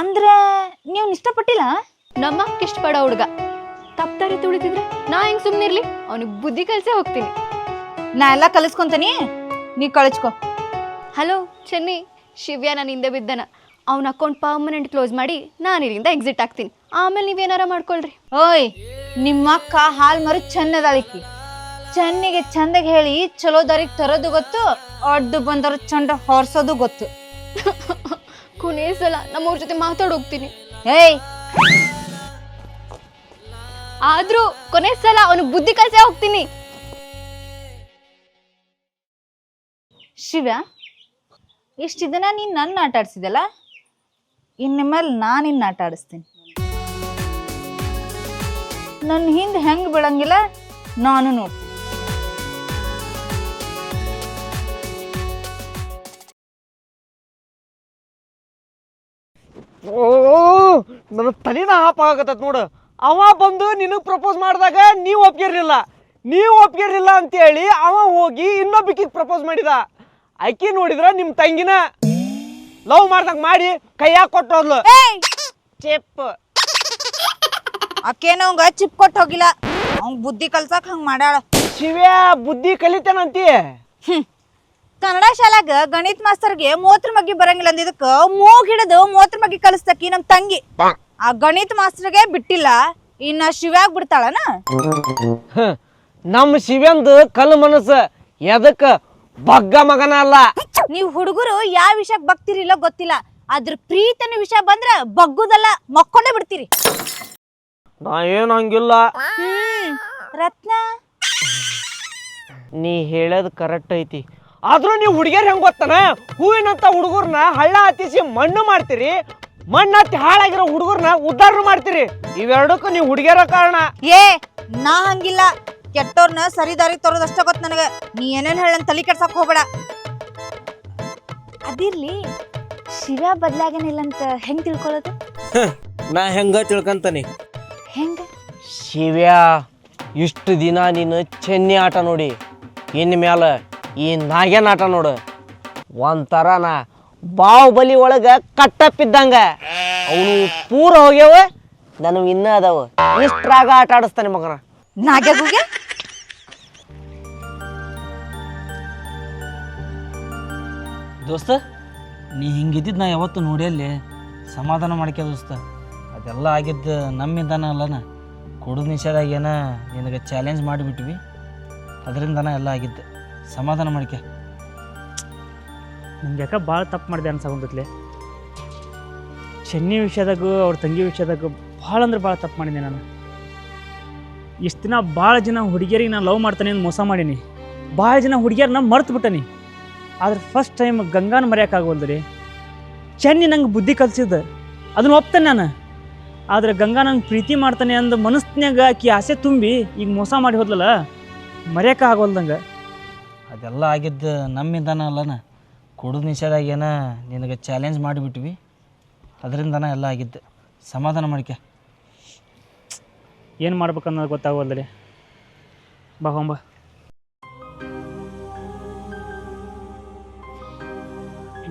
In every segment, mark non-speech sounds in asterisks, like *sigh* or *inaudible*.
ಅಂದ್ರೆ ನೀವು ಇಷ್ಟಪಟ್ಟಿಲ್ಲ ನಮ್ಮ ಇಷ್ಟಪಡೋ ಹುಡುಗ. ತಪ್ಪಾರಿ ತುಳಿತಿದ್ರೆ ನಾ ಹೆಂಗ್ ಸುಮ್ನಿರ್ಲಿ? ಅವನಿಗೆ ಬುದ್ಧಿ ಕಲ್ಸೇ ಹೋಗ್ತೀನಿ. ನಾ ಎಲ್ಲ ಕಲಿಸ್ಕೊಂತೀನಿ. ನೀ ಕಳಿಸ್ಕೊ ಹಲೋ ಚೆನ್ನಿ. ಶಿವ್ಯ ನಾನು ಹಿಂದೆ ಬಿದ್ದನ. ಅವ್ನ ಅಕೌಂಟ್ ಪರ್ಮನೆಂಟ್ ಕ್ಲೋಸ್ ಮಾಡಿ ನಾನು ಇಲ್ಲಿಂದ ಎಕ್ಸಿಟ್ ಆಗ್ತೀನಿ ಆಮೇಲೆ ನೀವೇನಾರ ಮಾಡ್ಕೊಳ್ರಿ. ಓಯ್ ನಿಮ್ಮ ಅಕ್ಕ ಹಾಲ್ ಮರು ಚಂದದಾಳಿಕಿ ಚೆನ್ನಿಗೆ ಚಂದಗೆ ಹೇಳಿ ಚಲೋ ದಾರಿಗೆ ತರೋದು ಗೊತ್ತು ಅಡ್ಡು ಬಂದವ್ರ ಚಂಡ ಹೊರ್ಸೋದು ಗೊತ್ತು. *laughs* ಕೊನೇ ಸಲ ನಮ್ಮವ್ರ ಜೊತೆ ಮಾತಾಡೋಗ್ತೀನಿ. ಏಯ್! ಆದ್ರೂ ಕೊನೆ ಸಲ ಅವನು ಬುದ್ಧಿ ಕಲ್ಸೇ ಹೋಗ್ತೀನಿ. ಶಿವ ಇಷ್ಟು ದಿನ ನೀನ್ ನನ್ನ ಆಟ ಆಡ್ಸಿದಲ್ಲ ಇನ್ನು ಮೇಲೆ ನಾನು ನಿನ್ನ ಆಟ ಆಡಿಸ್ತೀನಿ. ನನ್ನ ಹಿಂದೆ ಹೆಂಗ್ ಬಿಡಂಗಿಲ್ಲ ನಾನು ನೋಡ್ತೀನಿ. ಓ ನನ್ನ ತಲೆನ ಹಾಪ ಆಗತ್ತ ನೋಡು. ಅವ ಬಂದು ನಿನಗೆ ಪ್ರಪೋಸ್ ಮಾಡಿದಾಗ ನೀವು ಒಪ್ಗಿರ್ಲಿಲ್ಲ ನೀವು ಒಪ್ಗಿರ್ಲಿಲ್ಲ ಅಂತೇಳಿ ಅವ ಹೋಗಿ ಇನ್ನೊಬ್ಬಕಿಗೆ ಪ್ರಪೋಸ್ ಮಾಡಿದ. ಅಕ್ಕಿ ನೋಡಿದ್ರ ನಿಮ್ಮ ತಂಗಿನ ಲವ್ ಮಾಡ್ದಂಗೆ ಮಾಡಿ ಕೈಯಾಗ ಕೊಟ್ಟೋದ್ಲು. ಚೆಪ್ ಅಕ್ಕೇನವಂಗ ಚಿಪ್ ಕೊಟ್ಟು ಹೋಗಿಲ್ಲ. ಅವ್ನ್ ಬುದ್ಧಿ ಕಲ್ಸಕ್ ಹಂಗ್ ಮಾಡ್ಯಾಳ. ಶಿವ್ಯ ಬುದ್ಧಿ ಕಲಿತೇನಂತಿ? ಹ್ಮ್. ಕನ್ನಡ ಶಾಲಾಗ ಗಣಿತ ಮಾಸ್ತರ್ಗೆ ಮೂತ್ರ ಮಗ್ಗಿ ಬರಂಗಿಲ್ಲ ಅಂದಿದ್ದಕ್ಕ ಮೂಗ್ ಹಿಡಿದು ಮೂತ್ರ ಮಗ್ಗಿ ಕಲಿಸ್ತಕ್ಕಿ ನಮ್ ತಂಗಿ. ಆ ಗಣಿತ ಮಾಸ್ತರ್ಗೆ ಬಿಟ್ಟಿಲ್ಲ ಇನ್ನ ಶಿವ್ಯಾಗ್ ಬಿಡ್ತಾಳನ? ನಮ್ ನಮ್ಮ ಶಿವಂದು ಕಲ್ ಮನಸ್ಸು ಎದಕ್ಕೆ ಬಗ್ಗ ಮಗನ ಅಲ್ಲ. ನೀವ್ ಹುಡುಗರು ಯಾವ ವಿಷಯಕ್ ಬಗ್ತಿರಿಲ್ಲ ಗೊತ್ತಿಲ್ಲ. ಅದ್ರ ಪ್ರೀತನ ವಿಷಯ ಬಂದ್ರ ಬಗ್ಗುದಲ್ಲ ಮಕ್ಕೊಂಡೇ ಬಿಡ್ತೀರಿ. ನಾ ಏನ್ ಹಂಗಿಲ್ಲ. ಹ್ಮ್ ರತ್ನ? ನೀ ಹೇಳೋದು ಕರೆಕ್ಟ್ ಐತಿ. ಆದ್ರೂ ನೀವು ಹುಡುಗಿಯರ್ ಹೆಂಗ್ ಗೊತ್ತಾನ? ಹೂವಿನಂತ ಹುಡುಗರ್ನ ಹಳ್ಳ ಹತ್ತಿಸಿ ಮಣ್ಣು ಮಾಡ್ತೀರಿ. ಮಣ್ಣು ಹತ್ತಿ ಹಾಳಾಗಿರೋ ಹುಡುಗರ್ನ ಉದ್ಧಾರ ಮಾಡ್ತೀರಿ. ಇವೆರಡಕ್ಕೂ ನೀವು ಹುಡುಗಿಯರ ಕಾರಣ. ಏ ನಾ ಹಂಗಿಲ್ಲ. ಕೆಟ್ಟೋರ್ನ ಸರಿ ದಾರಿ ತರೋದಷ್ಟೇ ಗೊತ್ತ ನನಗೆ. ನೀ ಏನೇನು ಹೇಳನ್ ತಲೆ ಕೆಡ್ಸಕ್ ಹೋಗ್ಬೇಡ. ಅದಿರ್ಲಿ ಶಿವ ಬದ್ಲಾಗೇನಿಲ್ಲ ಅಂತ ಹೆಂಗ್ ತಿಳ್ಕೊಳ್ಳೋದು? ನಾ ಹೆಂಗ ತಿಳ್ಕಂತಾನೆ? ಹೆಂಗ? ಶಿವ್ಯಾ ಇಷ್ಟು ದಿನ ನೀನು ಚೆನ್ನಿ ಆಟ ನೋಡಿ. ಇನ್ಮೇಲೆ ಮ್ಯಾಲ ಈ ನಾಗೇನ ಆಟ ನೋಡು. ಒಂಥರ ನಾ ಬಾಹುಬಲಿ ಒಳಗ ಕಟ್ಟಪ್ಪಿದ್ದಂಗ. ಅವನು ಪೂರ ಹೋಗ್ಯಾವ ನನಗೆ ಇನ್ನೂ ಅದಾವ. ಇಷ್ಟ್ರಾಗ ಆಟ ಆಡಿಸ್ತಾನೆ ಮಗನ. ನಾಗ್ಯಾಗುಗೆ ದೋಸ್ತ ನೀ ಹಿಂಗಿದ್ದಿದ್ದು ನಾ ಯಾವತ್ತು ನೋಡಿಯಲ್ಲಿ ಸಮಾಧಾನ ಮಾಡ್ಕೆ ದೋಸ್ತ. ಅದೆಲ್ಲ ಆಗಿದ್ದು ನಮ್ಮಿಂದನ ಅಲ್ಲನ ಕೊಡೋದು ನಿಷೇಧಾಗ ಏನ ನಿನಗೆ ಚಾಲೆಂಜ್ ಮಾಡಿಬಿಟ್ವಿ. ಅದರಿಂದನ ಎಲ್ಲ ಆಗಿದ್ದು. ಸಮಾಧಾನ ಮಾಡ್ಕೆ. ನಂಗೆ ಯಾಕೆ ಭಾಳ ತಪ್ಪು ಮಾಡಿದೆ ಅನ್ಸಕೊಂತತ್ಲೆ ಚೆನ್ನಿ ವಿಷಯದಾಗೂ, ಅವ್ರ ತಂಗಿ ವಿಷಯದಾಗೂ ಭಾಳ ಅಂದ್ರೆ ಭಾಳ ತಪ್ಪು ಮಾಡಿದೆ ನಾನು. ಇಷ್ಟು ದಿನ ಭಾಳ ಜನ ಹುಡುಗಿಯರಿಗೆ ನಾನು ಲವ್ ಮಾಡ್ತಾನೆ ಅಂತ ಮೋಸ ಮಾಡೀನಿ. ಭಾಳ ಜನ ಹುಡುಗಿಯರನ್ನ ಮರ್ತು ಬಿಟ್ಟನಿ. ಆದ್ರೆ ಫಸ್ಟ್ ಟೈಮ್ ಗಂಗಾನ ಮರೆಯೋಕ್ಕಾಗವಲ್ದು ಚೆನ್ನಿ ನಂಗೆ ಬುದ್ಧಿ ಕಲ್ಸಿದ್ದು. ಅದನ್ನ ಒಪ್ತೇನೆ ನಾನು. ಆದ್ರೆ ಗಂಗಾ ನಂಗೆ ಪ್ರೀತಿ ಮಾಡ್ತಾನೆ ಅಂದ ಮನಸ್ಸಿನಾಗ ಆಕಿ ಆಸೆ ತುಂಬಿ ಈಗ ಮೋಸ ಮಾಡಿ ಹೋದ್ಲಲ್ಲ, ಮರೆಯೋಕೆ ಆಗವಲ್ದಂಗೆ. ಅದೆಲ್ಲ ಆಗಿದ್ದು ನಮ್ಮಿಂದನ ಅಲ್ಲನ ಕೊಡೋದು ನಿಷೇಧಾಗ ಏನ ನಿನಗೆ ಚಾಲೆಂಜ್ ಮಾಡಿಬಿಟ್ವಿ. ಅದರಿಂದನ ಎಲ್ಲ ಆಗಿದ್ದು. ಸಮಾಧಾನ ಮಾಡ್ಕೆ. ಏನು ಮಾಡ್ಬೇಕನ್ನೋದು ಗೊತ್ತಾಗೋದ್ರಿ ಬಾ ಹೋಂಬ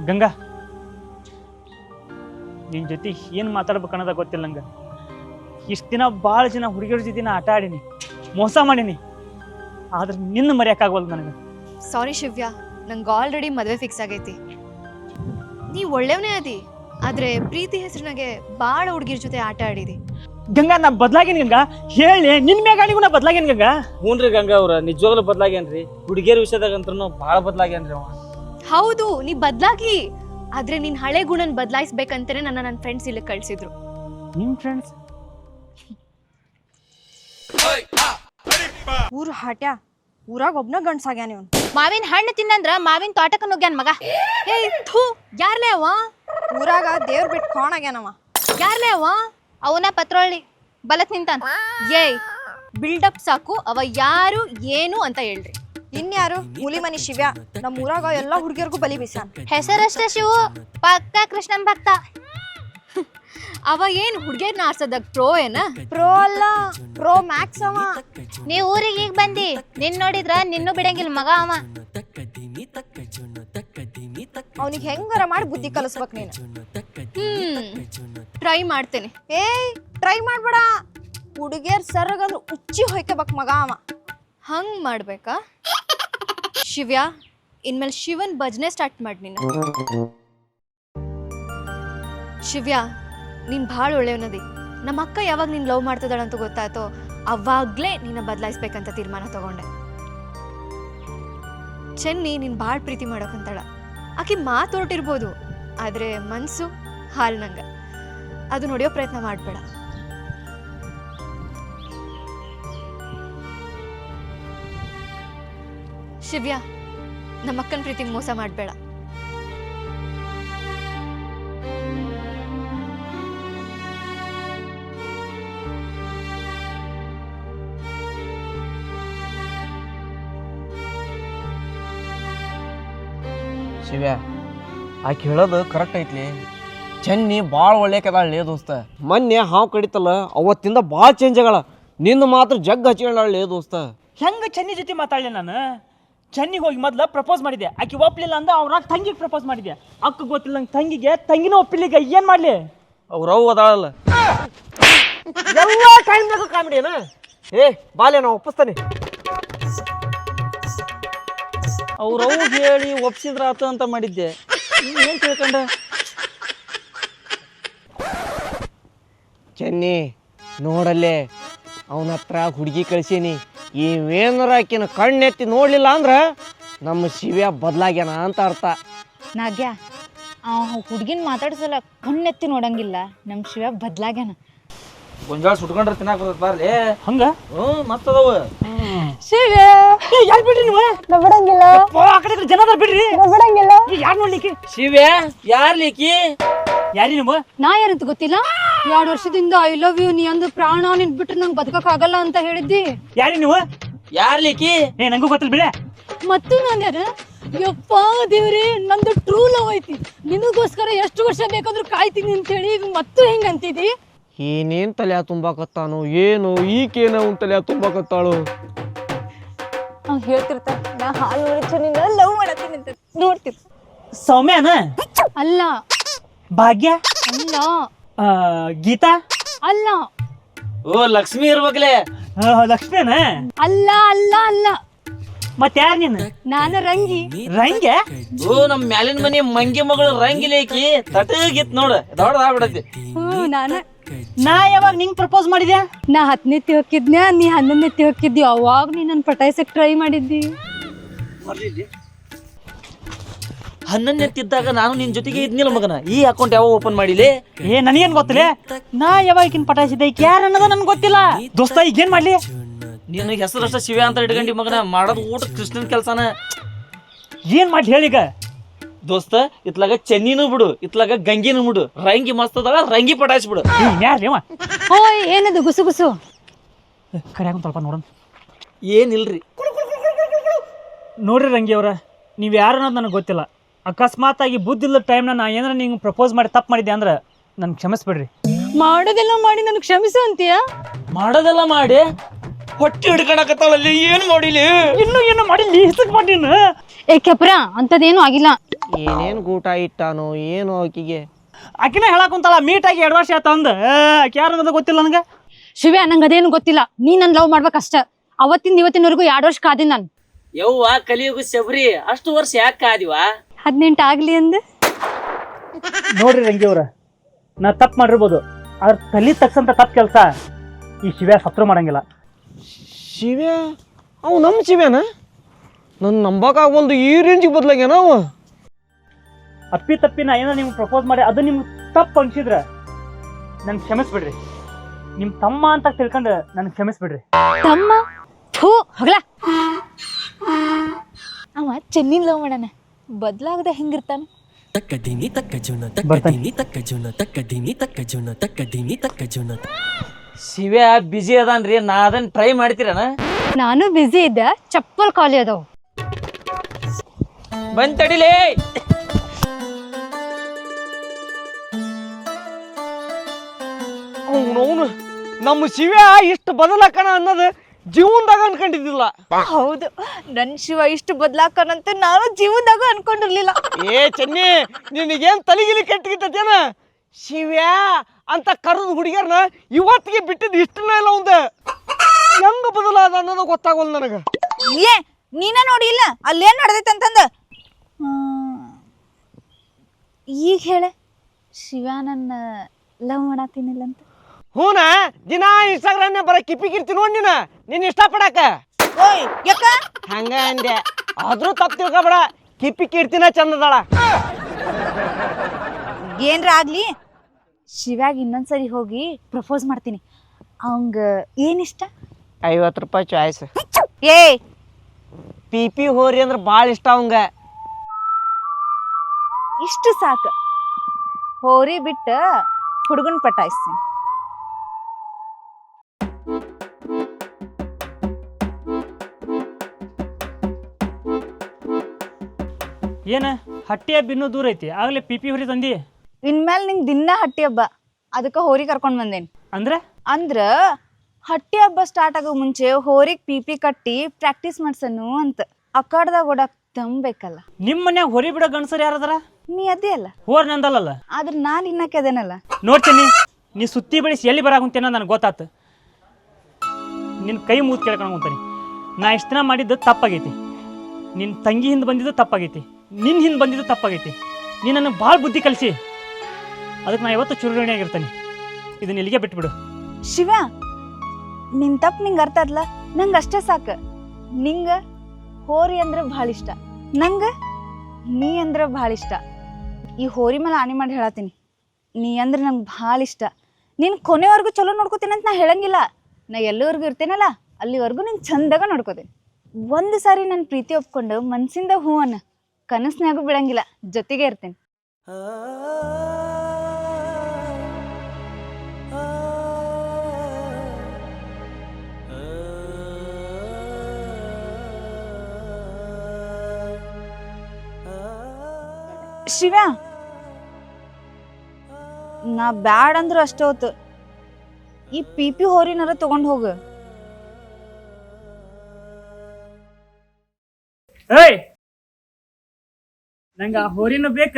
ಗಂಗಾ ನಿನ್ನ ಜೊತೆ ಏನು ಮಾತಾಡ್ಬೇಕು ಅನ್ನೋದ ಗೊತ್ತಿಲ್ಲ ನಂಗೆ. ಇಷ್ಟು ದಿನ ಭಾಳ ಜನ ಹುಡುಗಿಯರ ಜೊತೆ ಆಟ ಆಡೀನಿ, ಮೋಸ ಮಾಡೀನಿ. ಆದ್ರೆ ನಿನ್ನ ಮರೆಯೋಕ್ಕಾಗವಲ್ದು ನನಗೆ. ಸಾರಿ ಶಿವ್ಯಾ ನಂಗೆ ಆಲ್ರೆಡಿ ಮದುವೆ ಫಿಕ್ಸ್ ಆಗೈತಿ. ನೀ ಒಳ್ಳೆಯವನೇ ಅದಿ ಆದ್ರೆ ಪ್ರೀತಿ ಹೆಸರಿನಾಗೆ ಭಾಳ ಹುಡುಗಿರ ಜೊತೆ ಆಟ ಆಡಿದಿ. ಗಂಗಾ ನಾ ಬದ್ಲಾಗೇನಿ ಗಂಗಾ? ಹೇಳಿ ನಿನ್ನ ಮ್ಯಾಗಾಣಿಗೂ ನಾ ಬದ್ಲಾಗೇನಿ ಗಂಗಾ? ಹ್ಞೂನ್ರಿ ಗಂಗಾ ಅವ್ರ ನಿಜವಾಗ್ಲೂ ಬದ್ಲಾಗ್ಯಾನ್ರಿ ಹುಡುಗಿಯರ ವಿಷಯದಾಗಂತ್ರೂ ಭಾಳ ಬದ್ಲಾಗೇನ್ರಿ ಅವ. ಹೌದು ನೀ ಬದ್ಲಾಗಿ ಆದ್ರೆ ನಿನ್ ಹಳೆ ಗುಣನ್ ಬದಲಾಯಿಸ್ಬೇಕಂತಾನೆ ನನ್ನ ನನ್ನ ಫ್ರೆಂಡ್ಸ್ ಇಲ್ಲಿ ಕಳ್ಸಿದ್ರು. ನಿಮ್ ಫ್ರೆಂಡ್ಸ್ ಊರು ಹಾಟ್ಯಾ? ಊರಾಗ ಒಬ್ನ ಗಂಡ್ಸಾಗ್ಯಾನ ಇವ್ನು. ಮಾವಿನ ಹಣ್ಣು ತಿನ್ನಂದ್ರ ಮಾವಿನ ತೋಟಕ್ಕೆ ನುಗ್ಗ್ಯಾನ ಮಗ. ಏ ಥೂ ಯಾರ್ಲೇ ಅವ ಊರಾಗ ದೇವ್ರ ಬಿಟ್ಟು ಕಾಣಾಗ್ಯಾನವ ಯಾರ್ಲೇ ಅವ ಅವನ ಪತ್ರೊಳ್ಳಿ ಬಲತ್ ನಿಂತಾನ. ಏಯ್ ಬಿಲ್ಡಪ್ ಸಾಕು ಅವ ಯಾರು ಏನು ಅಂತ ಹೇಳ್ರಿ. ಇನ್ಯಾರು? ಹುಲಿ ಮನಿ ಶಿವ್ಯ. ನಮ್ಮ ಊರಾಗ ಎಲ್ಲಾ ಹುಡುಗಿಯರ್ಗೂ ಬಲಿ ಬೀಸ ಹೆಸರಷ್ಟೇ ಶಿವು ಪಕ್ಕ ಕೃಷ್ಣನ್ ಭಕ್ತ. ಅವ ಏನ್ ಹುಡ್ಗಿಯರ್ನ ಆಡ್ಸೋದಕ್ ಪ್ರೋ ಏನ? ಪ್ರೋ ಅಲ್ಲ ಪ್ರೋ ಮ್ಯಾಕ್ಸ್ ಅವ. ನೀ ಊರಿಗೆ ಈಗ ಬಂದಿ. ನಿನ್ ನೋಡಿದ್ರ ನಿನ್ನೂ ಬಿಡಂಗಿಲ್ಲ ಮಗ ಅವ. ಅವನಿಗೆ ಹೆಂಗಾರ ಮಾಡಿ ಬುದ್ಧಿ ಕಲಿಸ್ಬೇಕು ನೀನು. ಹ್ಮ್. ಟ್ರೈ ಮಾಡ್ತೇನೆ. ಏಯ್ ಟ್ರೈ ಮಾಡ್ಬೇಡ. ಹುಡುಗಿಯರ್ ಸರ್ಗಂದ್ರೆ ಉಚ್ಚಿ ಹೊಯ್ಕೋಬೇಕ್ ಮಗ ಅವ. ಹಂಗ್ ಮಾಡ್ಬೇಕಾ? ಶಿವ್ಯ ಇನ್ಮೇಲೆ ಶಿವನ್ ಭಜನೆ ಸ್ಟಾರ್ಟ್ ಮಾಡಿ ನೀನು. ಶಿವ್ಯ ನೀನ್ ಭಾಳ ಒಳ್ಳೆಯವನದಿ. ನಮ್ಮ ಅಕ್ಕ ಯಾವಾಗ ನೀನು ಲವ್ ಮಾಡ್ತಿದ್ದಾಳಂತ ಗೊತ್ತಾಯ್ತೋ, ಅವಾಗಲೇ ನಿನ್ನ ಬದಲಾಯಿಸ್ಬೇಕಂತ ತೀರ್ಮಾನ ತಗೊಂಡೆ. ಚೆನ್ನಿ ನೀನು ಭಾಳ ಪ್ರೀತಿ ಮಾಡೋಕಂತಾಳ. ಆಕೆ ಮಾತು ಹೊರಟಿರ್ಬೋದು, ಆದರೆ ಮನಸ್ಸು ಹಾಲು ನಂಗೆ. ಅದು ನೋಡಿಯೋ ಪ್ರಯತ್ನ ಮಾಡಬೇಡ. ಶಿವ್ಯ ನಮ್ಮಕ್ಕನ ಪ್ರೀತಿ ಮೋಸ ಮಾಡಬೇಡ. ಶಿವ್ಯ ಆಕೆ ಹೇಳೋದು ಕರೆಕ್ಟ್ ಐತ್ಲಿ. ಚೆನ್ನಿ ಭಾಳ ಒಳ್ಳೆಕದಾಳ್ಲಿ ದೋಸ್ತ. ಮೊನ್ನೆ ಹಾವು ಕಡಿತಲ್ಲ ಅವತ್ತಿಂದ ಭಾಳ ಚೇಂಜ್ ಆಗಳ. ನಿನ್ನ ಮಾತ್ರ ಜಗ್ ಹಚ್ಕೊಳ್ಳಿ ದೋಸ್ತ. ಹೆಂಗೆ ಚೆನ್ನಿ ಜೊತೆ ಮಾತಾಡಲಿ ನಾನು? ಚೆನ್ನಿಗೆ ಹೋಗಿ ಮೊದ್ಲು ಪ್ರಪೋಸ್ ಮಾಡಿದೆ ಆಕೆ ಒಪ್ಪಲಿಲ್ಲ ಅಂದ ಅವ್ರ ತಂಗಿಗೆ ಪ್ರಪೋಸ್ ಮಾಡಿದೆ ಅಕ್ಕ ಗೊತ್ತಿಲ್ಲ ನಂಗೆ ತಂಗಿಗೆ ತಂಗಿನ ಒಪ್ಪಿಲಿಗ ಏನು ಮಾಡಲಿ? ಅವ್ರವ್ ಅದಾಳಲ್ಲ. ಎಲ್ಲ ಟೈಮ್ನಾಗ ಕಾಮಿಡಿನ ಏ ಬಾಲೆ ನಾ ಒಪ್ಪಿಸ್ತಾನೆ. ಅವ್ರವ್ ಹೇಳಿ ಒಪ್ಸಿದ್ರ ಆತ ಅಂತ ಮಾಡಿದ್ದೆ. ಏನು ತಿಳ್ಕೊಂಡ? ಚೆನ್ನಿ ನೋಡಲ್ಲೇ ಅವನ ಹತ್ರ ಹುಡುಗಿ ಕಳಿಸೀನಿ. ಇವೇನಾರ ಆಕಿನ ಕಣ್ಣೆತ್ತಿ ನೋಡ್ಲಿಲ್ಲ ಅಂದ್ರ ನಮ್ಮ ಶಿವ್ಯ ಬದ್ಲಾಗ್ಯನ ಅಂತ ಅರ್ಥ. ನಾಗ್ಯ ಆ ಹುಡುಗಿನ ಮಾತಾಡ್ಸಲ್ಲ ಕಣ್ಣೆತ್ತಿ ನೋಡಂಗಿಲ್ಲ. ನಮ್ಮ ಶಿವ ಬದ್ಲಾಗ್ಯಾನ. ಗೊಂಜಾಳ ಸುಟ್ಕೊಂಡ್ರೆ ತಿನ್ನಾಕ ಏ ಬಾರ್ಲಿ. ಹಂಗ? ಹ್ಞೂ ಮತ್ತದವ. ಶಿವ ಯಾರು ಬಿಡ್ರಿ ನೀವು? ಬಿಡಂಗಿಲ್ಲ. ಓ, ಆ ಕಡೆ ಈ ಕಡೆ ಜನ ಅದಾರ್ ಬಿಡ್ರಿ ಬಿಡಂಗಿಲ್ಲ ಯಾರು ನೋಡ್ಲಿಕ್ಕೆ ಶಿವ್ಯ ಯಾರ್ ಲೀಕಿ? ಯಾರಿ ನೀವು? ನಾ ಯಾರಂತ ಗೊತ್ತಿಲ್ಲ? ಎರಡು ವರ್ಷದಿಂದ ಐ ಲವ್ ಯು ನೀ ಅಂದು ಪ್ರಾಣ ನಿನ್ ಬಿಟ್ರೆ ನಂಗೆ ಬದುಕಕ್ ಆಗಲ್ಲ ಅಂತ ಹೇಳಿದ್ದಿ. ಯಾರಿ ನೀವು? ಯಾರ್ ಲೀಕಿ? ಏ ನಂಗೂ ಗೊತ್ತಿಲ್ಲ ಬಿಡ. ಮತ್ತು ನಾನು ಯಾರು? ಯಪ್ಪ ದೇವ್ರಿ ನಂದು ಟ್ರೂ ಲವ್ ಐತಿ. ನಿನಗೋಸ್ಕರ ಎಷ್ಟು ವರ್ಷ ಬೇಕಾದ್ರೂ ಕಾಯ್ತೀನಿ ಅಂತ ಹೇಳಿ ಈಗ ಮತ್ತು ಹೆಂಗ್ ಅಂತಿದಿ? ಏನೇನ್ ತಲೆ ತುಂಬಾಕತ್ತಾನು? ಏನು? ಈಕೇನ ಅವ್ನ ತಲೆ ತುಂಬಾಕತ್ತಾಳು? ಅವ್ನು ಹೇಳ್ತಿರ್ತಾನ. ನಾ ಹಾಲು ಉಳಿಚು ನಿನ್ನ ಲವ್ ಮಾಡತ್ತೀನಿ ಅಂತ ನೋಡ್ತಿರ್ ಸೌಮ್ಯನ? ಅಲ್ಲ. ಭಾಗ್ಯ? ಅಲ್ಲ. ಆ, ಗೀತಾ? ಅಲ್ಲ. ಓ ಲಕ್ಷ್ಮಿ ಇರ್ಬೇಕಲೇ. ಆ, ಲಕ್ಷ್ಮಿನ? ಅಲ್ಲ ಅಲ್ಲ ಅಲ್ಲ. ಮತ್ತೆ ಯಾರು ನೀನು? ನಾನು ರಂಗಿ. ರಂಗೆ? ಓ ನಮ್ ಮ್ಯಾಲಿನ ಮನಿ ಮಂಗಿ ಮಗಳು ರಂಗಿಲೇಕಿ ತಟಗಿತ್ ನೋಡ. ದೊಡ್ಡದಾಗ್ಬಿಡತಿ ಹ್ಞೂ ನಾನು ನಾ ಯಾವಾಗ ನಿಂಗೆ ಪ್ರಪೋಸ್ ಮಾಡಿದ್ಯಾ? ನಾ ಹತ್ತನೇತಿ ಹೋಗಿದ್ನ ನೀ ಹನ್ನೊಂದನೇತಿ ಹೋಗಿದ್ದಿ ಅವಾಗ ನೀ ನನ್ನ ಪಟಾಯಿಸಕ್ ಟ್ರೈ ಮಾಡಿದ್ದಿ. ಹನ್ನೊಂದು ಎತ್ತಿದ್ದಾಗ ನಾನು ನಿನ್ ಜೊತೆಗೆ ಇದ್ನಿಲ್ಲ ಮಗನ. ಈ ಅಕೌಂಟ್ ಯಾವಾಗ ಓಪನ್ ಮಾಡಿಲಿ? ಏ ನನಗೇನ್ ಗೊತ್ತಿಲ್ಲ? ನಾ ಯಾವಾಗ ಈಕಿನ ಪಟಾಯಿಸಿದ್ದೆ? ಈಕೆ ಯಾರು ಅನ್ನೋದು ನನ್ಗೆ ಗೊತ್ತಿಲ್ಲ. ದೋಸ್ತ ಈಗ ಮಾಡಲಿ ಮಾಡ್ಲಿ? ನೀನು ಹೆಸರಷ್ಟ ಶಿವ ಅಂತ ಇಟ್ಕೊಂಡಿ ಮಗನ. ಮಾಡೋದು ಊಟ ಕೃಷ್ಣನ್ ಕೆಲ್ಸನ. ಏನ್ ಮಾಡ್ಲಿ ಹೇಳೀಗ ದೋಸ್ತ ಇತ್ಲಾಗ ಚೆನ್ನಿನೂ ಬಿಡು ಇತ್ಲಾಗ ಗಂಗಿನೂ ಬಿಡು. ರಂಗಿ ಮಸ್ತ್ ಅದಾಗ ರಂಗಿ ಪಟಾಯ್ಸ್ ಬಿಡು. ಓಯ್ ಏನದು ಗುಸು ಗುಸು? ಕರೆಯಾಗ ಸ್ವಲ್ಪ ನೋಡೋಣ. ಏನಿಲ್ರಿ? ನೋಡ್ರಿ ರಂಗಿ ಅವ್ರ ನೀವು ಯಾರು ಅನ್ನೋದು ನನಗೆ ಗೊತ್ತಿಲ್ಲ. ಅಕಸ್ಮಾತ್ ಆಗಿ ಬುದ್ಧಿಲ್ಲ ಟೈಮ್ನ ನಾ ಏನಾರ ನಿಂಗೆ ಪ್ರಪೋಸ್ ಮಾಡಿ ತಪ್ಪು ಮಾಡಿದ್ದೆ ಅಂದ್ರೆ ನನ್ಗೆ ಕ್ಷಮಿಸ್ಬಿಡ್ರಿ. ಮಾಡೋದೆಲ್ಲ ಮಾಡಿ ನನಗೆ ಕ್ಷಮಿಸು ಅಂತೀಯ? ಮಾಡೋದೆಲ್ಲ ಮಾಡಿ? ಹೊಟ್ಟೆ ಹಿಡ್ಕೊಳಕತ್ತಾಳಲ್ಲಿ ಏನು ಮಾಡಿಲಿ? ಇನ್ನು ಏನು ಮಾಡಿ ಲೀಸಕ್ ಮಾಡಿನ ಏ ಕೆಪ್ರ ಅಂಥದ್ದೇನು ಆಗಿಲ್ಲ. ಏನೇನ್ ಗೂಟ ಇಟ್ಟಾನೋ ಏನು ಆಕಿಗೆ. ಆಕಿನ ಹೇಳಕ್ ಕುಂತಲ್ಲ ಮೀಟ್ ಆಗಿ ಎರಡು ವರ್ಷ ಆಯ್ತು ಅಂದ. ಆಕೆ ಯಾರು ಅನ್ನೋದು ಗೊತ್ತಿಲ್ಲ ನನಗೆ? ಶಿವ್ಯ ನಂಗೆ ಅದೇನು ಗೊತ್ತಿಲ್ಲ. ನೀ ನನ್ನ ಲವ್ ಮಾಡ್ಬೇಕಷ್ಟ. ಅವತ್ತಿಂದ ಇವತ್ತಿನವರೆಗೂ ಎರಡು ವರ್ಷ ಕಾದಿನ ನಾನು. ಯವ್ವ ಕಲಿಯುಗ ಸೆಬ್ರಿ ಅಷ್ಟು ವರ್ಷ ಯಾಕೆ ಕಾದಿವ? ಹದಿನೆಂಟು ಆಗ್ಲಿ ಅಂದ. ನೋಡ್ರಿ ರಂಗಿ ಅವ್ರ ನಾ ತಪ್ಪು ಮಾಡಿರ್ಬೋದು. ಆದ್ರೆ ತಲೆ ತಗ್ಸಂತ ತಪ್ಪು ಕೆಲಸ ಈ ಶಿವ್ಯ ಸತ್ರು ಮಾಡಂಗಿಲ್ಲ. ಶಿವ್ಯ? ಅವ್ ನಮ್ಮ ಶಿವ್ಯಾನ? ನನ್ನ ನಂಬಕ್ಕಾಗವಲ್ದು ಈ ರೇಂಜಿಗೆ ಬದಲಾಗ್ಯಾನ ಅವ? ಅಪ್ಪಿ ತಪ್ಪಿ ನಾ ಏನೋ ನಿಮ್ಗೆ ಪ್ರಪೋಸ್ ಮಾಡಿ ಅದು ನಿಮ್ಗೆ ತಪ್ಪು ಅನ್ಸಿದ್ರೆ ನನ್ಗೆ ಕ್ಷಮಿಸ್ಬಿಡ್ರಿ. ನಿಮ್ಮ ತಮ್ಮ ಅಂತ ತಿಳ್ಕೊಂಡು ನನ್ಗೆ ಕ್ಷಮಿಸ್ಬಿಡ್ರಿ. ತಮ್ಮ? ಥೂ ಹೋಗ್ಲಾ. ಅವ ಚೆನ್ನಿನ್ ಲವ್ ಮಾಡಣ ಬದ್ಲಾಗದ ಹೆಂಗಿರ್ತಾನ? ತಕ್ಕದಿನಿ ತಕ್ಕ ಜುನ ತಕ್ಕದಿನಿ ತಕ್ಕ ಜುನ ತಕ್ಕದಿನಿ ತಕ್ಕ ಜುನ ತಕ್ಕದಿನಿ ತಕ್ಕ ಜೀವನ ಶಿವ್ಯಾ ಬಿಜಿ ಅದಾನ್ರಿ ನಾ ಅದನ್ನ ಟ್ರೈ ಮಾಡ್ತೀರನ? ನಾನು ಬ್ಯುಸಿ ಇದ್ದೆ ಚಪ್ಪಲ್ ಖಾಲಿ ಅದಾವ. ಬಂದ್ ತಡಿಲೇ! ನಮ್ಮ ಶಿವ ಇಷ್ಟು ಬದಲಾಕಣ ಅನ್ನೋದು ಜೀವನದಾಗ ಅನ್ಕೊಂಡಿದ್ದಿಲ್ಲ. ಹೌದು ನನ್ ಶಿವ ಇಷ್ಟು ಬದ್ಲಾಕನಂತ ನಾನು ಜೀವನದಾಗ ಅನ್ಕೊಂಡಿರ್ಲಿಲ್ಲ. ಏ ಚೆನ್ನಿ ನಿನಗೇನ್ ತಲೆಗಿಲಿ ಕೆಟ್ಟಗಿತ್ತೇನ? ಶಿವ್ಯಾ ಅಂತ ಕರೆದ ಹುಡುಗಿಯರ್ನ ಇವತ್ತಿಗೆ ಬಿಟ್ಟಿದ್ ಇಷ್ಟನ ಇಲ್ಲ ಅವಂದ ಹೆಂಗ ಬದಲಾದ ಅನ್ನೋದು ಗೊತ್ತಾಗೋಲ್ಲ ನನಗೆ. ಏ ನೀನ ನೋಡಿ ಇಲ್ಲ ಅಲ್ಲೇನ್ ನಡೆದೈತೆ ಅಂತಂದ? ಈಗ ಹೇಳ ಶಿವ ನನ್ನ ಲವ್ ಮಾಡತ್ತೀನಿಲ್ಲ ಅಂತ ಹೂನ? ದಿನ ಇನ್ಸ್ಟಾಗ್ರಾಮ್ ಬರ ಕಿಪಿ ಕಿರ್ತಿ ನೋಡಿ ನೀನು. ನಿನ್ನ ಇಷ್ಟಪಡಾಕ. ಓಯ್ ಯಾಕ? ಹಂಗ ಅಂದೆ. ಆದ್ರೂ ತಪ್ಪು ತಿಳ್ಕೊಬೇಡ. ಕಿಪ್ಪಿ ಕೀರ್ತಿನ ಚಂದದಾಳ. ಏನ್ರ ಆಗ್ಲಿ? ಶಿವ್ಯಾಗ ಇನ್ನೊಂದ್ಸರಿ ಹೋಗಿ ಪ್ರಪೋಸ್ ಮಾಡ್ತೀನಿ. ಅವಂಗ ಏನಿಷ್ಟ ಐವತ್ತು ರೂಪಾಯಿ ಚಾಯ್ಸ್ ಏ ಪಿ ಪಿ ಹೋರಿ ಅಂದ್ರೆ ಭಾಳ ಇಷ್ಟ ಅವಂಗ. ಇಷ್ಟು ಸಾಕು. ಹೋರಿ ಬಿಟ್ಟು ಹುಡುಗನ್ ಪಟಾಯಿಸ್ತೀನಿ. ಏನು? ಹಟ್ಟಿ ಹಬ್ಬ ಇನ್ನೂ ದೂರ ಐತಿ. ಆಗ್ಲೇ ಪಿಪಿ ಪಿ ಹೊರಿ ತಂದಿ. ಇನ್ಮೇಲೆ ನಿಂಗೆ ದಿನ ಹಟ್ಟಿ ಹಬ್ಬ. ಅದಕ್ಕೆ ಹೋರಿ ಕರ್ಕೊಂಡ್ ಬಂದೇನಿ. ಅಂದ್ರೆ? ಅಂದ್ರ ಹಟ್ಟಿ ಹಬ್ಬ ಸ್ಟಾರ್ಟ್ ಆಗೋ ಮುಂಚೆ ಹೋರಿಗೆ ಪಿಪಿ ಪಿ ಕಟ್ಟಿ ಪ್ರಾಕ್ಟೀಸ್ ಮಾಡ್ಸನು ಅಂತ. ಅಕ್ಕಾಡ್ದಾಗ ಓಡಾಕ್ ತಂಬೇಕಲ್ಲ ನಿಮ್ಮ ಮನ್ಯಾಗ ಹೊರಿ ಬಿಡೋ ಗಂಡಸರು ಯಾರದಾರ? ನೀ ಅದೇ ಅಲ್ಲ. ಹೋರ್ ನಂದಲ್ಲ ಆದ್ರೆ ನಾನು ಇನ್ನಕ್ಕೆ ಅದೇನಲ್ಲ ನೋಡ್ತೀನಿ. ನೀ ಸುತ್ತಿ ಬೆಳೆಸಿ ಎಲ್ಲಿ ಬರಾಕುಂತೇನ ನನಗೆ ಗೊತ್ತಾತು. ನಿನ್ನ ಕೈ ಮೂತ್ ಕೇಳ್ಕೊಂಡು ಹೋಗ್ತೀನಿ ನಾ ಇಷ್ಟು ದಿನ ಮಾಡಿದ್ದು ತಪ್ಪಾಗೈತಿ. ನಿನ್ನ ತಂಗಿ ಹಿಂದೆ ಬಂದಿದ್ದು ತಪ್ಪಾಗೈತಿ. ನಿನ್ನ ಹಿಂದೆ ಬಂದಿದ್ದು ತಪ್ಪಾಗೈತಿ. ನೀನು ನನಗೆ ಭಾಳ ಬುದ್ಧಿ ಕಲಿಸಿ. ಅದಕ್ಕೆ ನಾ ಯಾವತ್ತೂ ಚುರುಗಣಿಯಾಗಿರ್ತಾನೆ ಇದನ್ನ ಇಲ್ಲಿಗೆ ಬಿಟ್ಬಿಡು. ಶಿವ ನಿನ್ ತಪ್ಪು ನಿಂಗೆ ಅರ್ಥ ಆದ್ಲ? ನಂಗೆ ಅಷ್ಟೇ ಸಾಕು. ನಿಂಗ ಹೋರಿ ಅಂದ್ರೆ ಭಾಳ ಇಷ್ಟ. ನಂಗೆ ನೀ ಅಂದ್ರೆ ಭಾಳ ಇಷ್ಟ. ಈ ಹೋರಿ ಮೇಲೆ ಆನೆ ಮಾಡಿ ಹೇಳತ್ತೀನಿ. ನೀ ಅಂದ್ರೆ ನಂಗೆ ಭಾಳ ಇಷ್ಟ. ನೀನು ಕೊನೆವರೆಗೂ ಚಲೋ ನೋಡ್ಕೋತೀನಿ ಅಂತ ನಾ ಹೇಳಂಗಿಲ್ಲ. ನಾ ಎಲ್ಲವರೆಗೂ ಇರ್ತೇನಲ್ಲ, ಅಲ್ಲಿವರೆಗೂ ನೀನು ಚಂದಾಗ ನೋಡ್ಕೋತೀನಿ. ಒಂದು ಸಾರಿ ನನ್ನ ಪ್ರೀತಿ ಒಪ್ಕೊಂಡು ಮನ್ಸಿಂದ ಹೂ ಕನಸ್ನ್ಯಾಗೂ ಬಿಡಂಗಿಲ್ಲ ಜೊತೆಗೆ ಇರ್ತೇನೆ ಶಿವ ನಾ ಬ್ಯಾಡ್ ಅಂದ್ರು ಅಷ್ಟೇ ಹೊತ್ತು ಈ ಪಿ ಪಿ ಹೋರಿನಾರ ತಗೊಂಡ್ ಹೋಗು ನಂಗೆ ಆ ಹೋರಿನೂ ಬೇಕ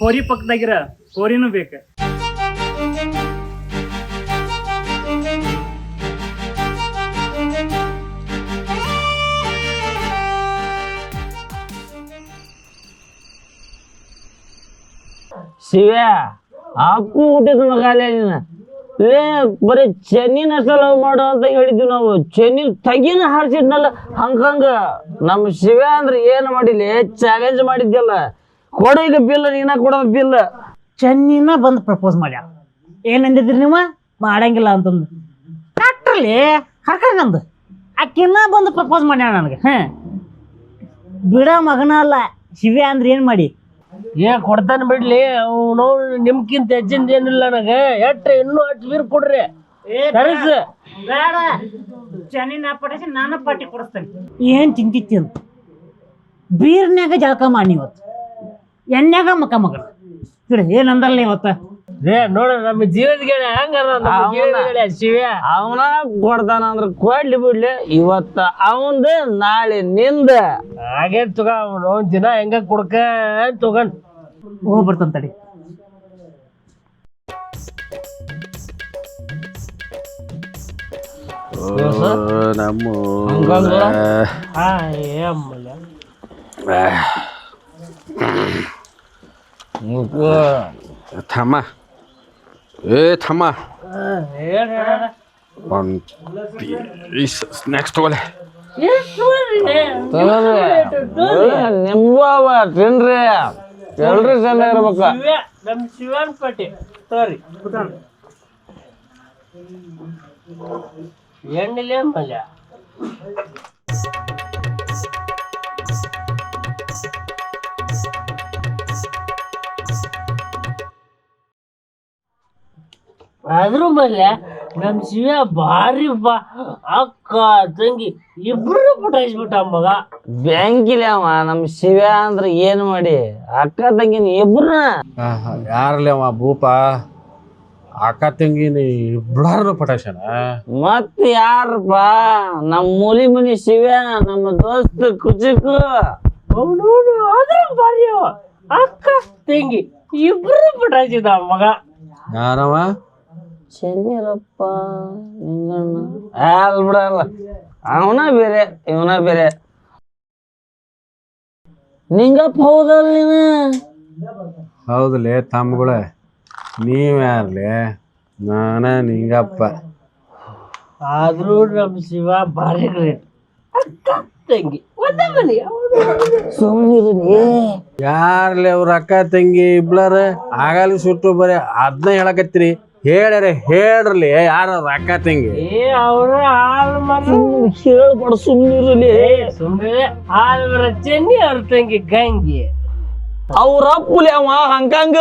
ಹೋರಿ ಪಕ್ಕದಾಗಿರ ಹೋರಿನೂ ಬೇಕ. ಶಿವ್ಯಾ ಹಾಕು ಹುಟ್ಟಿದ ಮಗಾಲೆ ಲೇ ಬರೀ ಚೆನ್ನಿನ ಅಷ್ಟ ಲವ್ ಮಾಡು ಅಂತ ಹೇಳಿದ್ವಿ ನಾವು. ಚೆನ್ನಿನ ತಗಿನ ಹಾರಿಸಿದ್ನಲ್ಲ ಹಂಗಂಗ ನಮ್ಮ ಶಿವ ಅಂದ್ರೆ ಏನು ಮಾಡಿಲ್ಲ ಚಾಲೆಂಜ್ ಮಾಡಿದ್ಯಲ್ಲ. ಕೊಡೋ ಈಗ ಬಿಲ್ ನೀನ ಕೊಡೋದು ಬಿಲ್ ಚೆನ್ನಿನ ಬಂದು ಪ್ರಪೋಸ್ ಮಾಡ್ಯ? ಏನಂದಿದ್ರಿ ನೀವು? ಮಾಡಂಗಿಲ್ಲ ಅಂತಂದು. ಕಟ್ರಲ್ಲಿ ಕರ್ಕರಿ ನಮ್ದು ಆಕಿನ್ನ ಬಂದು ಪ್ರಪೋಸ್ ಮಾಡ್ಯಾಳ ನನಗೆ. ಹಾಂ ಬಿಡ ಮಗನ ಅಲ್ಲ. ಶಿವ್ಯಾ ಅಂದ್ರೆ ಏನು ಮಾಡಿ? ಏ ಕೊಡ್ತಾನೆ ಬಿಡ್ಲಿ? ಅವನು ನಿಮ್ಕಿಂತ ಹೆಚ್ಚಿಂದ ಏನಿಲ್ಲ ನನಗೆ. ಎಟ್ ಇನ್ನೂ ಅಷ್ಟು ಬೀರ್ ಕೊಡ್ರಿ. ಏನ್ ಬೇಡ. ನಾನು ಪಾಟಿ ಕೊಡಿಸ್ತೇನೆ. ಏನು ತಿಂತಿತ್ತಿ ಅಂತ? ಬೀರ್ನ್ಯಾಗ ಜಳಕ ಮಾಡಿ ಇವತ್ತು ಎಣ್ಣೆಗ ಮಕ ಮಗಳು ಏನಂದಲ್ಲ ಇವತ್ತು ಏ ನೋಡ ನಮ್ಮ ಜೀವದ ಗೆಳೆ ಹಂಗಾರ ನಮ್ಮ ಜೀವದ ಗೆಳೆ ಶಿವ. ಅವನ ಕೊಡ್ತಾನ ಅಂದ್ರ ಕೊಡ್ಲಿ ಬಿಡ್ಲಿ ಇವತ್ತ ಅವಂದ ನಾಳೆ ನಿಂದ. ಹಾಗೆ ತಗ ಅವನು ದಿನ ಹೆಂಗ ಕುಡ್ಕ ತಗೊಂಡ್. ಹೋಗಿ ಬರ್ತಾನೆ ತಡಿ. ನಮ್ಮ? ಹಾ ಏಮ್ಮಲ್ಲ ಥಮ್ಮ ಏ ಥಮ್ಮ ಹೇಳ ಒಂದು ಪೀಸ್ ಸ್ನ್ಯಾಕ್ಸ್ ತಗೊಲೆ ನಿಂಬವ ತಿನ್ರಿ ಎಲ್ರಿ ಚಂದ ಇರ್ಬೇಕ ಶಿವ ನಮ್ಮ ಶಿವನ್ ಪಟ್ಟಿ ತೋರಿ ಎಣ್ಣಿಲೆ ಮಲ್ಯ ಆದ್ರೂ ಮೇಲೆ ನಮ್ಮ ಶಿವ ಭಾರಿ ಬಾ ಅಕ್ಕ ತಂಗಿ ಇಬ್ರು ಪಟಾಯಿಸ್ಬಿಟ್ಟ ಮಗ. ಬ್ಯಾಂಕಿಲಿ ಅವ ನಮ್ ಶಿವ ಏನು ಏನ್ ಮಾಡಿ? ಅಕ್ಕ ತಂಗಿನ ಇಬ್ರನ್ನ ಯಾರಲ್ಲ ಅವ ಭೂಪ? ಅಕ್ಕ ತಂಗಿನ ಇಬ್ಬಳಾರನು ಪಟಾಶನ ಮತ್ ಯಾರಪ್ಪ ನಮ್ ಮೂಲಿ ಮನಿ ಶಿವ ನಮ್ಮ ದೋಸ್ತ ಕುಚಿಕು. ಅವನವನು ಆದ್ರೂ ಭಾರಿ ಅವ. ಅಕ್ಕ ತಂಗಿ ಇಬ್ರು ಪಟಾಯಿಸಿದ ಮಗ. ಯಾರವ? ಚೆನ್ನೀರಪ್ಪ ನಿಂಗಣ್ಣ. ಅಲ್ ಬಿಡಲ್ಲ ಅವನ ಬೇರೆ ಇವನ ಬೇರೆ. ನಿಂಗಪ್ಪ ಹೌದಲ್ಲ ಹೌದಲ್ಲೇ ತಮ್ಮಗಳ ತಮ್ಮಗಳೇ ನೀವ್ಯಾರ್ಲೆ ನಾನ ನಿಂಗಪ್ಪ. ಆದ್ರೂ ನಮ್ ಶಿವ ಭಾರಿ ಗ್ರೇಟ್ ತಂಗಿ. ಒಂದೇ ಯಾರ್ಲಿ ಯಾರ್ಲೆ ಅವ್ರ ಅಕ್ಕ ತಂಗಿ ಇಬ್ಳಾರ ಆಗಲಿ ಸುಟ್ಟು ಬರೀ ಅದನ್ನ ಹೇಳಕತ್ತೀರಿ ಹೇಳ್ಯಾರ ಹೇಳ್ರಲಿ. ಯಾರ ರೊಕ್ಕ ತಿಂಗಿ? ಏ ಅವ್ರ ಹಾಲ್ ಮರ ಹೇಳ್ಬೇಡ ಸುಮ್ಮನಿರಲಿ ಸುಮ್ಮನೆ ಹಾಲು ಮರ ಚೆನ್ನಿ ಅವ್ರ ತಂಗಿ ಗಂಗಿ. ಅವ್ರ ಅಪ್ಪುಲಿ ಅವ ಹಂಗಂಗ.